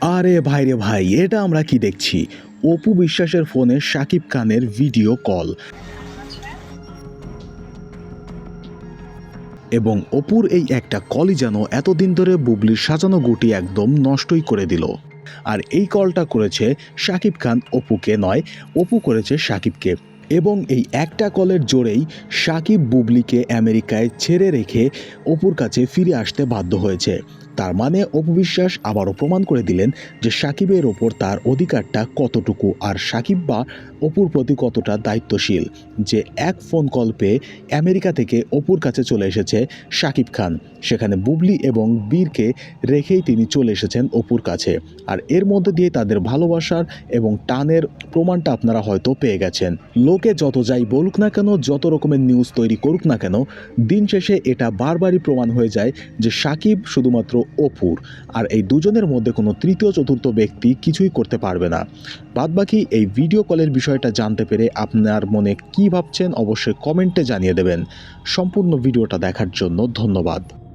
আরে ভাই রে ভাই, এটা আমরা কি দেখছি? অপু বিশ্বাসের ফোনে সাকিব খানের ভিডিও কল। এবং অপুর এই একটা কলই যেন এতদিন ধরে বুবলির সাজানো গুটি একদম নষ্টই করে দিল। আর এই কলটা করেছে সাকিব খান অপুকে নয়, অপু করেছে সাকিবকে। এবং এই একটা কলের জোরেই সাকিব বুবলিকে আমেরিকায় ছেড়ে রেখে অপুর কাছে ফিরে আসতে বাধ্য হয়েছে। তার মানে অপু বিশ্বাস আবারও প্রমাণ করে দিলেন যে সাকিবের ওপর তার অধিকারটা কতটুকু আর সাকিব বা অপুর প্রতি কতটা দায়িত্বশীল যে এক ফোন কল পেয়ে আমেরিকা থেকে অপুর কাছে চলে এসেছে সাকিব খান। সেখানে বুবলি এবং বীরকে রেখেই তিনি চলে এসেছেন অপুর কাছে। আর এর মধ্যে দিয়ে তাদের ভালোবাসার এবং টানের প্রমাণটা আপনারা হয়তো পেয়ে গেছেন। লোকে যত যাই বলুক না কেন, যত রকমের নিউজ তৈরি করুক না কেন, দিন শেষে এটা বারবারই প্রমাণ হয়ে যায় যে সাকিব শুধুমাত্র অপুর। আর এই দুজনের মধ্যে কোনো তৃতীয় চতুর্থ ব্যক্তি কিছুই করতে পারবে না। বাদবাকি এই ভিডিও কলের বিষয়টা জানতে পেরে আপনার মনে কি ভাবছেন, অবশ্যই কমেন্টে জানিয়ে দেবেন। সম্পূর্ণ ভিডিওটা দেখার জন্য ধন্যবাদ।